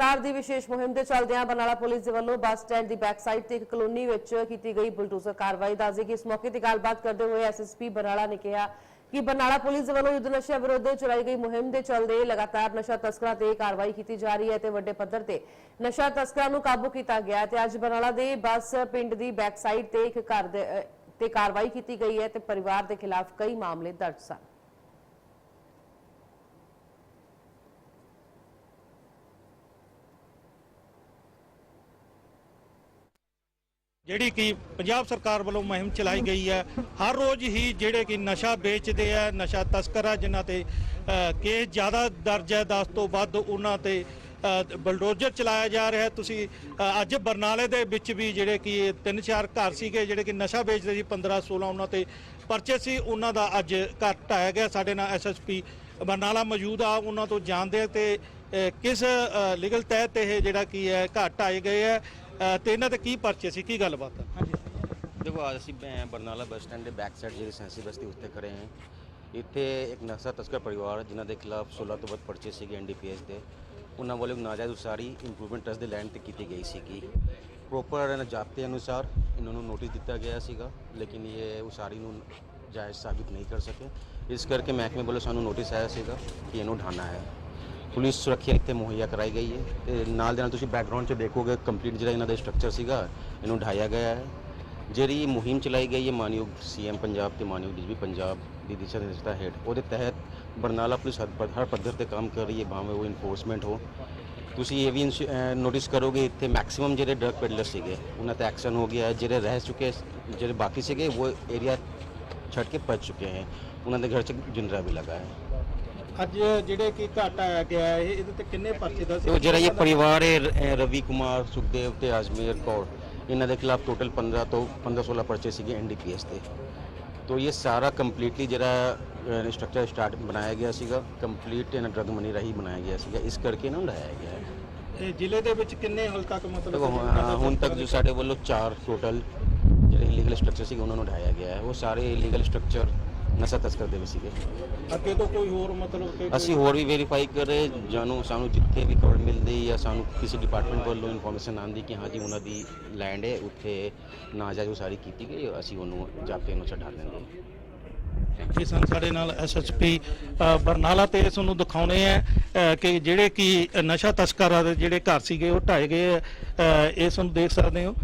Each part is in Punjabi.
ਸਰਕਾਰ ਦੀ ਵਿਸ਼ੇਸ਼ ਮੁਹਿੰਮ ਦੇ ਚੱਲਦਿਆਂ ਬਰਨਾਲਾ ਪੁਲਿਸ ਦੇ ਵੱਲੋਂ ਬੱਸ ਸਟੈਂਡ ਦੀ ਬੈਕ ਸਾਈਡ ਤੇ ਇੱਕ ਕਲੋਨੀ ਵਿੱਚ ਕੀਤੀ ਗਈ ਬੁਲਡੋਜ਼ਰ ਕਾਰਵਾਈ ਦੱਸਦੇ ਕਿ ਇਸ ਮੌਕੇ ਤੇ ਗੱਲਬਾਤ ਕਰਦੇ ਹੋਏ ਐਸਐਸਪੀ ਬਰਨਾਲਾ ਨੇ ਕਿਹਾ ਕਿ ਬਰਨਾਲਾ ਪੁਲਿਸ ਦੇ ਵੱਲੋਂ ਯੁੱਧ ਨਸ਼ਾ ਵਿਰੋਧ ਚਲਾਈ ਗਈ ਮੁਹਿੰਮ ਦੇ ਚੱਲਦੇ ਲਗਾਤਾਰ ਨਸ਼ਾ ਤਸਕਰਾਂ ਤੇ ਕਾਰਵਾਈ ਕੀਤੀ ਜਾ ਰਹੀ ਹੈ ਤੇ ਵੱਡੇ ਪੱਧਰ ਤੇ ਨਸ਼ਾ ਤਸਕਰਾਂ ਨੂੰ ਕਾਬੂ ਕੀਤਾ ਗਿਆ ਤੇ ਅੱਜ ਬਰਨਾਲਾ ਦੇ ਬੱਸ ਪਿੰਡ ਦੀ ਬੈਕ ਸਾਈਡ ਤੇ ਇੱਕ ਘਰ ਦੇ ਤੇ ਕਾਰਵਾਈ ਕੀਤੀ ਗਈ ਹੈ ਤੇ ਪਰਿਵਾਰ ਦੇ ਖਿਲਾਫ ਕਈ ਮਾਮਲੇ ਦਰਜ ਸਨ। ਜਿਹੜੀ ਕਿ ਪੰਜਾਬ ਸਰਕਾਰ ਵੱਲੋਂ ਮੁਹਿੰਮ ਚਲਾਈ ਗਈ ਹੈ, ਹਰ ਰੋਜ਼ ਹੀ ਜਿਹੜੇ ਕਿ ਨਸ਼ਾ ਵੇਚਦੇ ਆ, ਨਸ਼ਾ ਤਸਕਰ ਆ, ਜਿਨ੍ਹਾਂ ਤੇ ਕੇਸ ਜ਼ਿਆਦਾ ਦਰਜ ਹੈ 10 ਤੋਂ ਵੱਧ ਉਹਨਾਂ ਤੇ ਬਲਡੋਜ਼ਰ ਚਲਾਇਆ ਜਾ ਰਿਹਾ ਤੁਸੀਂ ਅੱਜ ਬਰਨਾਲੇ ਦੇ ਵਿੱਚ ਵੀ ਜਿਹੜੇ ਕਿ ਤਿੰਨ ਚਾਰ ਘਰ ਸੀਗੇ, ਜਿਹੜੇ ਕਿ ਨਸ਼ਾ ਵੇਚਦੇ ਸੀ 15 16 ਉਹਨਾਂ ਤੇ ਪਰਚੇ ਸੀ, ਉਹਨਾਂ ਦਾ ਅੱਜ ਘਰ ਢਾਇਆ ਗਿਆ। ਸਾਡੇ ਨਾਲ ਐਸਐਸਪੀ ਬਰਨਾਲਾ ਮੌਜੂਦ ਆ, ਉਹਨਾਂ ਤੋਂ ਜਾਣਦੇ ਆ ਤੇ ਕਿਸ ਲੀਗਲ ਤਹਿਤ ਇਹ ਜਿਹੜਾ ਕੀ ਹੈ ਘਰ ਢਾਏ ਗਏ ਹੈ। ਅ, ਤੇ ਇਹਨਾਂ ਤੇ ਕੀ ਪਰਚੇ ਸੀ? ਕੀ ਗੱਲਬਾਤ ਹੈ ਦੇਖੋ ਅੱਜ ਅਸੀਂ ਬੈ- ਬਰਨਾਲਾ ਬੱਸ ਸਟੈਂਡ ਦੇ ਬੈਕ ਸਾਈਡ ਜਿਹੜੀ ਸੈਂਸੀ ਬਸਤੀ ਉੱਤੇ ਖੜੇ ਹਾਂ। ਇੱਥੇ ਇੱਕ ਨਸ਼ਾ ਤਸਕਰ ਪਰਿਵਾਰ ਜਿਨ੍ਹਾਂ ਦੇ ਖਿਲਾਫ 16 ਤੋਂ ਵੱਧ ਪਰਚੇ ਸੀਗੇ ਐਨਡੀਪੀਐਸ ਦੇ। ਉਹਨਾਂ ਵੱਲੋਂ ਨਾਜਾਇਜ਼ ਉਸਾਰੀ ਇੰਪਰੂਵਮੈਂਟ ਟਰਸਟ ਦੇ ਲੈਂਡ ਤੇ ਕੀਤੀ ਗਈ ਸੀਗੀ। ਪ੍ਰੋਪਰ ਜਾਬਤੇ ਅਨੁਸਾਰ ਇਹਨਾਂ ਨੂੰ ਨੋਟਿਸ ਦਿੱਤਾ ਗਿਆ ਸੀਗਾ ਲੇਕਿਨ ਇਹ ਉਸਾਰੀ ਨੂੰ ਜਾਇਜ਼ ਸਾਬਿਤ ਨਹੀਂ ਕਰ ਸਕੇ। ਇਸ ਕਰਕੇ ਮਹਿਕਮੇ ਵੱਲੋਂ ਸਾਨੂੰ ਨੋਟਿਸ ਆਇਆ ਸੀਗਾ ਕਿ ਇਹਨੂੰ ਢਾਣਾ ਹੈ। ਪੁਲਿਸ ਸੁਰੱਖਿਆ ਇੱਥੇ ਮੁਹੱਈਆ ਕਰਾਈ ਗਈ ਹੈ ਤੇ ਨਾਲ ਦੇ ਨਾਲ ਤੁਸੀਂ ਬੈਕਗ੍ਰਾਉਂਡ 'ਚ ਦੇਖੋਗੇ ਕੰਪਲੀਟ ਜਿਹੜਾ ਇਹਨਾਂ ਦਾ ਸਟਰਕਚਰ ਸੀਗਾ, ਇਹਨੂੰ ਢਾਇਆ ਗਿਆ ਹੈ। ਜਿਹੜੀ ਮੁਹਿੰਮ ਚਲਾਈ ਗਈ ਹੈ ਮਾਨਯੋਗ ਸੀਐਮ ਪੰਜਾਬ ਤੇ ਮਾਨਯੋਗ ਡੀਜੀਪੀ ਪੰਜਾਬ ਦੀ ਦਿਸ਼ਾ ਨਿਰਦੇਸ਼ਤਾ ਹੇਠ, ਉਹਦੇ ਤਹਿਤ ਬਰਨਾਲਾ ਪੁਲਿਸ ਹਰ ਹਰ ਪੱਧਰ ਤੇ ਕੰਮ ਕਰ ਰਹੀ ਹੈ, ਭਾਵੇਂ ਉਹ ਇਨਫੋਰਸਮੈਂਟ ਹੋ। ਤੁਸੀਂ ਇਹ ਵੀ ਨੋਟਿਸ ਕਰੋਗੇ ਇੱਥੇ ਮੈਕਸਿਮਮ ਜਿਹੜੇ ਡਰਗ ਪੈਡਲਰ ਸੀਗੇ, ਉਹਨਾਂ ਤੇ ਐਕਸ਼ਨ ਹੋ ਗਿਆ ਹੈ। ਜਿਹੜੇ ਰਹਿ ਚੁੱਕੇ ਜਿਹੜੇ ਬਾਕੀ ਸੀਗੇ, ਉਹ ਏਰੀਆ ਛੱਡ ਕੇ ਭੱਜ ਚੁੱਕੇ ਹੈ। ਉਹਨਾਂ ਦੇ ਘਰ 'ਚ ਜਿੰਦਰਾ ਵੀ ਲਗਾ ਹੈ। ਅੱਜ ਜਿਹੜੇ ਕਿ ਘਟ ਆਇਆ ਗਿਆ ਹੈ, ਇਹ ਇਹਦੇ ਤੇ ਕਿੰਨੇ ਪਰਚੇ ਦਾ ਤੇ ਉਹ ਜਿਹੜਾ ਇਹ ਪਰਿਵਾਰ ਹੈ ਰ- ਰਵੀ ਕੁਮਾਰ ਸੁਖਦੇਵ ਤੇ ਅਜਮੇਰ ਕੌਰ ਇਹਨਾਂ ਦੇ ਖਿਲਾਫ ਟੋਟਲ 15 ਤੋਂ 15 16 ਪਰਚੇ ਸੀਗੇ ਐਨਡੀਪੀਐਸ ਦੇ ਤੋ। ਇਹ ਸਾਰਾ ਕੰਪਲੀਟਲੀ ਜਿਹੜਾ ਸਟਰਕਚਰ ਸਟਾਰਟ ਬਣਾਇਆ ਗਿਆ ਸੀਗਾ ਕੰਪਲੀਟ ਇਹਨਾਂ ਡਰਗ ਮਨੀ ਰਾਹੀਂ ਬਣਾਇਆ ਗਿਆ ਸੀਗਾ ਇਸ ਕਰਕੇ ਇਹਨਾਂ ਨੂੰ ਲਾਇਆ ਗਿਆ ਹੈ। ਇਹ ਜ਼ਿਲ੍ਹੇ ਦੇ ਵਿੱਚ ਕਿੰਨੇ ਹਾਲ ਤੱਕ ਮਤਲਬ ਹਾਂ, ਹੁਣ ਤੱਕ ਜੋ ਸਾਡੇ ਵੱਲੋਂ 4 ਟੋਟਲ ਜਿਹੜੇ ਇਲੀਗਲ ਸਟਰਕਚਰ ਸੀਗੇ ਉਹਨਾਂ ਨੂੰ ਢਾਇਆ ਗਿਆ ਹੈ। ਉਹ ਸਾਰੇ ਇਲੀਗਲ ਸਟਰਕਚਰ ਨਸ਼ਾ ਤਸਕਰ ਦੇ ਵੀ ਸੀਗੇ। ਅੱਗੇ ਤੋਂ ਕੋਈ ਹੋਰ ਮਤਲਬ ਕਿ ਅਸੀਂ ਹੋਰ ਵੀ ਵੈਰੀਫਾਈ ਕਰ ਰਹੇ ਜਾਨੂੰ ਸਾਨੂੰ ਜਿੱਥੇ ਵੀ ਖਬਰ ਮਿਲਦੀ ਜਾਂ ਸਾਨੂੰ ਕਿਸੇ ਡਿਪਾਰਟਮੈਂਟ ਵੱਲੋਂ ਇਨਫੋਰਮੇਸ਼ਨ ਆਉਂਦੀ ਕਿ ਹਾਂਜੀ ਉਹਨਾਂ ਦੀ ਲੈਂਡ ਹੈ ਉੱਥੇ ਨਾਜਾਇਜ਼ ਉਸਾਰੀ ਕੀਤੀ ਗਈ ਅਸੀਂ ਉਹਨੂੰ ਜਾ ਕੇ ਉਹਨੂੰ ਛਡਾ ਦਿੰਦੇ ਇਹ ਸਨ ਸਾਡੇ ਨਾਲ ਐਸਐਸਪੀ ਬਰਨਾਲਾ ਤੇ ਇਸ ਨੂੰ ਦਿਖਾਉਣੇ ਆ ਕਿ ਜਿਹੜੇ ਕਿ ਨਸ਼ਾ ਤਸਕਰਾਂ ਦੇ ਜਿਹੜੇ ਘਰ ਸੀਗੇ ਉਹ ਢਾਏ ਗਏ ਇਸ ਨੂੰ ਦੇਖ ਸਕਦੇ ਹੋ।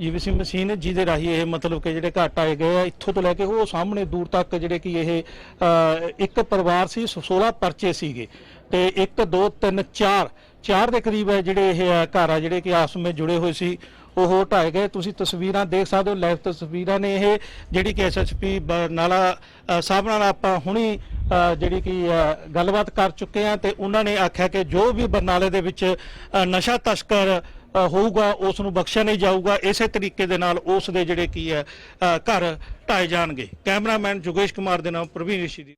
ਜੀਵੀਸੀ ਮਸ਼ੀਨ ਜਿਹਦੇ ਰਾਹੀਂ ਇਹ ਮਤਲਬ ਕਿ ਜਿਹੜੇ ਘਰ ਢਾਏ ਗਏ ਆ ਇੱਥੋਂ ਤੋਂ ਲੈ ਕੇ ਉਹ ਸਾਹਮਣੇ ਦੂਰ ਤੱਕ ਜਿਹੜੇ ਕਿ ਇਹ ਅ, ਇੱਕ ਪਰਿਵਾਰ ਸੀ 16 ਪਰਚੇ ਸੀਗੇ। ਤੇ 1 2 3 4 ਚਾਰ ਦੇ ਕਰੀਬ ਹੈ ਜਿਹੜੇ ਇਹ ਅ, ਘਰ ਆ ਜਿਹੜੇ ਕਿ ਆਪਸ ਵਿੱਚ ਜੁੜੇ ਹੋਏ ਸੀ ਉਹ ਢਾਏ ਗਏ। ਤੁਸੀਂ ਤਸਵੀਰਾਂ ਦੇਖ ਸਕਦੇ ਹੋ ਲਾਈਵ ਤਸਵੀਰਾਂ ਨੇ ਇਹ ਜਿਹੜੀ ਕਿ ਐਸਐਸਪੀ ਬਰਨਾਲਾ ਅ, ਸਾਹਿਬ ਨਾਲ ਆਪਾਂ ਹੁਣੀ ਅ, ਜਿਹੜੀ ਕਿ ਅ, ਗੱਲਬਾਤ ਕਰ ਚੁੱਕੇ ਆ ਤੇ ਉਹਨਾਂ ਨੇ ਆਖਿਆ ਕਿ ਜੋ ਵੀ ਬਰਨਾਲੇ ਦੇ ਵਿੱਚ ਅ, ਨਸ਼ਾ ਤਸਕਰ ਹੋਊਗਾ, ਉਸ ਨੂੰ ਬਖਸ਼ਿਆ ਨਹੀਂ ਜਾਊਗਾ, ਇਸੇ ਤਰੀਕੇ ਦੇ ਨਾਲ ਉਸ ਦੇ ਜਿਹੜੇ ਕੀ ਹੈ ਘਰ ਢਾਏ ਜਾਣਗੇ। ਕੈਮਰਾਮੈਨ ਜੋਗੇਸ਼ ਕੁਮਾਰ ਦੇ ਨਾਮ ਪ੍ਰਵੀਨ ਰਿਸ਼ੀ ਦੀ